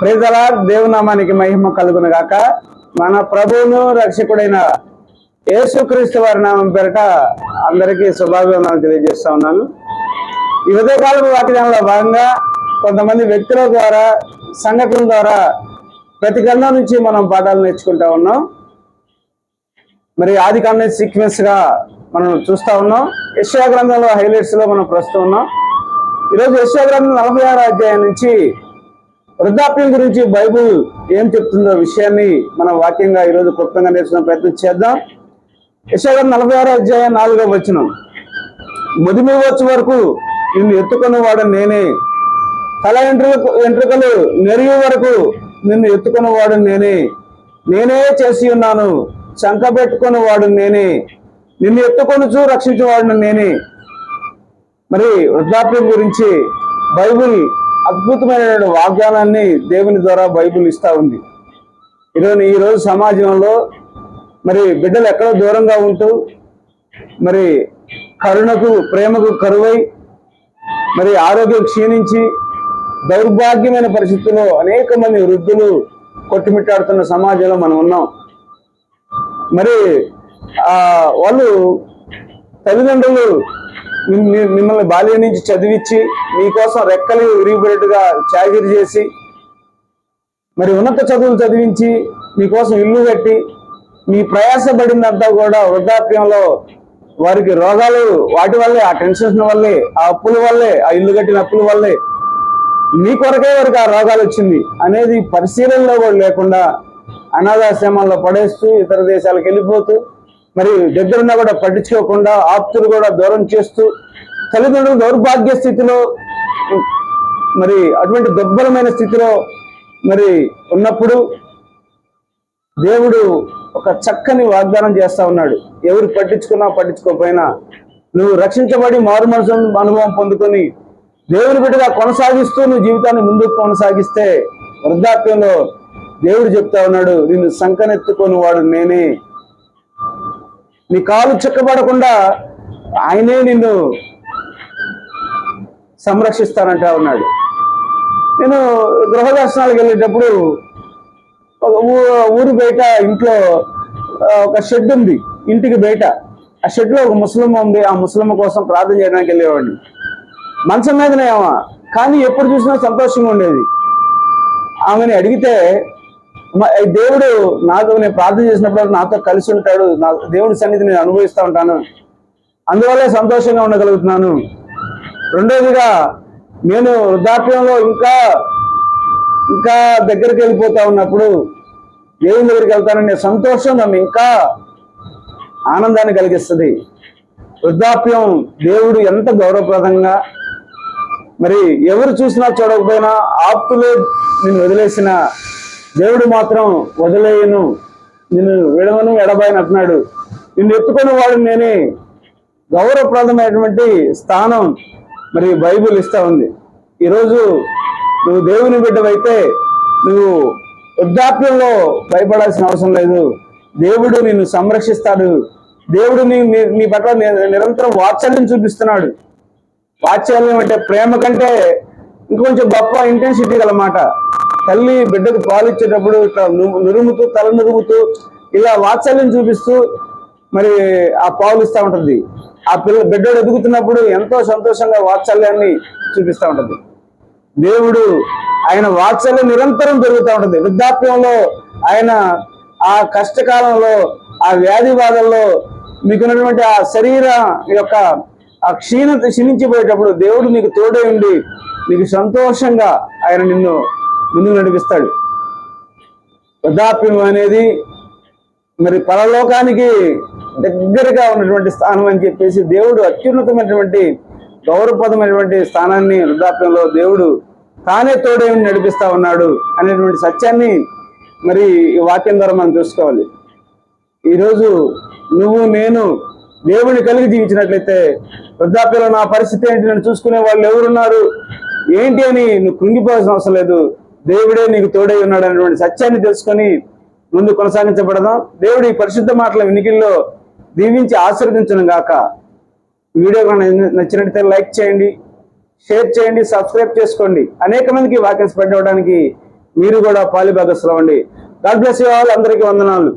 ప్రేజల దేవునామానికి మహిమ కలుగును గాక మన ప్రభువును రక్షకుడైన యేసుక్రీస్తు వారి నామం పేరట అందరికీ శుభాభివందనాలు తెలియజేస్తా ఉన్నాను. ఈ ఉదయకాలం వాక్యంలో భాగంగా కొంతమంది వ్యక్తుల ద్వారా సంఘటనల ద్వారా ప్రతి గ్రంథం నుంచి మనం పాఠాలు నేర్చుకుంటా ఉన్నాం. మరి ఆది కాలం సీక్వెన్స్గా మనం చూస్తా ఉన్నాం. యశ్యా గ్రంథంలో హైలైట్స్లో మనం ప్రస్తుతం ఉన్నాం. ఈరోజు యశ్యా గ్రంథం నలభై ఆరో అధ్యాయం నుంచి వృద్ధాప్యం గురించి బైబుల్ ఏం చెప్తుందో విషయాన్ని మనం వాక్యంగా ఈరోజు క్లుప్తంగా నేర్చుకునే ప్రయత్నం చేద్దాం. విశాఖ నలభై ఆరో అధ్యాయం నాలుగో వచ్చిన ముదిమి వచ్చే వరకు నిన్ను ఎత్తుకున్నవాడు నేనే. తల ఎంట్రుకు వెంట్రుకలు నెరిగే వరకు నిన్ను ఎత్తుకున్నవాడు నేనే. నేనే చేసి ఉన్నాను. చంక పెట్టుకుని వాడు నేనే. నిన్ను ఎత్తుకొనుచు రక్షించేవాడిని నేనే. మరి వృద్ధాప్యం గురించి బైబిల్ అద్భుతమైన వాగ్దానాన్ని దేవుని ద్వారా బైబిల్ ఇస్తా ఉంది. ఈరోజు ఈ రోజు సమాజంలో మరి బిడ్డలు ఎక్కడో దూరంగా ఉంటూ మరి కరుణకు ప్రేమకు కరువై మరి ఆరోగ్యం క్షీణించి దౌర్భాగ్యమైన పరిస్థితుల్లో అనేక మంది వృద్ధులు కొట్టుమిట్టాడుతున్న సమాజంలో మనం ఉన్నాం. మరి వాళ్ళు తల్లిదండ్రులు మిమ్మల్ని బాల్యం నుంచి చదివించి మీకోసం రెక్కలు విరిగిపోయేట్టుగా చాకిరి చేసి మరి ఉన్నత చదువులు చదివించి మీకోసం ఇల్లు కట్టి మీ ప్రయాసపడిందంతా కూడా వృద్ధాప్యంలో వారికి రోగాలు వాటి వల్లే ఆ టెన్షన్స్ వల్లే ఆ అప్పుల వల్లే ఆ ఇల్లు కట్టిన అప్పుల వల్లే మీ కొరకే వారికి ఆ రోగాలు వచ్చింది అనేది పరిశీలనలో కూడా లేకుండా అనాథాశ్రమాల్లో పడేస్తూ ఇతర దేశాలకు వెళ్ళిపోతూ మరి దగ్గరున్నా కూడా పట్టించుకోకుండా ఆప్తులు కూడా దూరం చేస్తూ తల్లిదండ్రులు దౌర్భాగ్య స్థితిలో మరి అటువంటి దుర్బలమైన స్థితిలో మరి ఉన్నప్పుడు దేవుడు ఒక చక్కని వాగ్దానం చేస్తా ఉన్నాడు. ఎవరు పట్టించుకున్నా పట్టించుకోకపోయినా నువ్వు రక్షించబడి మారు మనసు అనుభవం పొందుకొని దేవుని బిడ్డగా కొనసాగిస్తూ నువ్వు జీవితాన్ని ముందుకు కొనసాగిస్తే వృద్ధాప్యంలో దేవుడు చెప్తా ఉన్నాడు నిన్ను సంకనెత్తుకొని వాడు నేనే. నీ కాలు చిక్కబడకుండా ఆయనే నిన్ను సంరక్షిస్తానంటా ఉన్నాడు. నేను గృహ దర్శనాలకు వెళ్ళేటప్పుడు ఒక ఊ- ఊరు బయట ఇంట్లో ఒక షెడ్ ఉంది ఇంటికి బయట. ఆ షెడ్లో ఒక ముస్లిం ఉంది ఆ ముస్లిం కోసం ప్రార్థన చేయడానికి వెళ్ళేవాడిని. మంచం మీదనే కానీ ఎప్పుడు చూసినా సంతోషంగా ఉండేది. ఆమెని అడిగితే దేవుడు నాతో నేను ప్రార్థన చేసినప్పుడు నాతో కలిసి ఉంటాడు. నా దేవుడి సన్నిధి నేను అనుభవిస్తూ ఉంటాను. అందువల్లే సంతోషంగా ఉండగలుగుతున్నాను. రెండోదిగా నేను వృద్ధాప్యంలో ఇంకా ఇంకా దగ్గరికి వెళ్ళిపోతా ఉన్నప్పుడు దేవుని దగ్గరికి వెళ్తాననే సంతోషం నన్ను ఇంకా ఆనందాన్ని కలిగిస్తుంది. వృద్ధాప్యం దేవుడు ఎంత గౌరవప్రదంగా మరి ఎవరు చూసినా చూడకపోయినా ఆప్తులే నేను వదిలేసిన దేవుడు మాత్రం వదిలేయను. నిన్ను విడవను ఎడబాయని అంటున్నాడు నిన్ను ఎత్తుకున్న వాడు నేనే గౌరవప్రదమైనటువంటి స్థానం మరి బైబిల్ ఇస్తా ఉంది. ఈరోజు నువ్వు దేవుని బిడ్డవైతే నువ్వు వృద్ధాప్యంలో భయపడాల్సిన అవసరం లేదు. దేవుడు నిన్ను సంరక్షిస్తాడు. దేవుడు నీ నీ- పట్ల నిరంతరం వాత్సల్యం చూపిస్తున్నాడు. వాత్సల్యం అంటే ప్రేమ కంటే ఇంకొంచెం గొప్ప ఇంటెన్సిటీ గలమాట తల్లి బిడ్డకు పాలు ఇచ్చేటప్పుడు ఇట్లా నురుముతూ తల నురుముతూ ఇలా వాత్సల్యం చూపిస్తూ మరి ఆ పాలు ఇస్తూ ఉంటుంది. ఆ పిల్ల బిడ్డడు ఎదుగుతున్నప్పుడు ఎంతో సంతోషంగా వాత్సల్యాన్ని చూపిస్తూ ఉంటుంది. దేవుడు ఆయన వాత్సల్యం నిరంతరం పెరుగుతూ ఉంటుంది. వృద్ధాప్యంలో ఆయన ఆ కష్టకాలంలో ఆ వ్యాధి బాధల్లో మీకున్నటువంటి ఆ శరీర యొక్క ఆ క్షీణత క్షీణించిపోయేటప్పుడు దేవుడు నీకు తోడే ఉండి నీకు సంతోషంగా ఆయన నిన్ను ముందుకు నడిపిస్తాడు. వృద్ధాప్యం అనేది మరి పరలోకానికి దగ్గరగా ఉన్నటువంటి స్థానం అని చెప్పేసి దేవుడు అత్యున్నతమైనటువంటి గౌరవపదమైనటువంటి స్థానాన్ని వృద్ధాప్యంలో దేవుడు తానే తోడే ఉండి నడిపిస్తా ఉన్నాడు అనేటువంటి సత్యాన్ని మరి ఈ వాక్యం ద్వారా మనం చూసుకోవాలి ఈరోజు నువ్వు నేను దేవుని కలిగి జీవించినట్లయితే వృద్ధాప్యంలో నా పరిస్థితి ఏంటి? నన్ను చూసుకునే వాళ్ళు ఎవరున్నారు? ఏంటి అని నువ్వు కృంగిపోవాల్సిన అవసరం లేదు. దేవుడే నీకు తోడై ఉన్నాడు అనేటువంటి సత్యాన్ని తెలుసుకొని ముందు కొనసాగించబడదాం. దేవుడు ఈ పరిశుద్ధ మాటల వినికిల్లో దీవించి ఆశీర్వదించను గాక. వీడియో కనుక నచ్చినట్లయితే లైక్ చేయండి షేర్ చేయండి సబ్స్క్రైబ్ చేసుకోండి. అనేక మందికి వాక్యం స్ప్రెడ్ అవ్వడానికి మీరు కూడా పాలిభాగస్లో ఉండి గాడ్ బ్లెస్ యూ ఆల్. అందరికీ వందనాలు.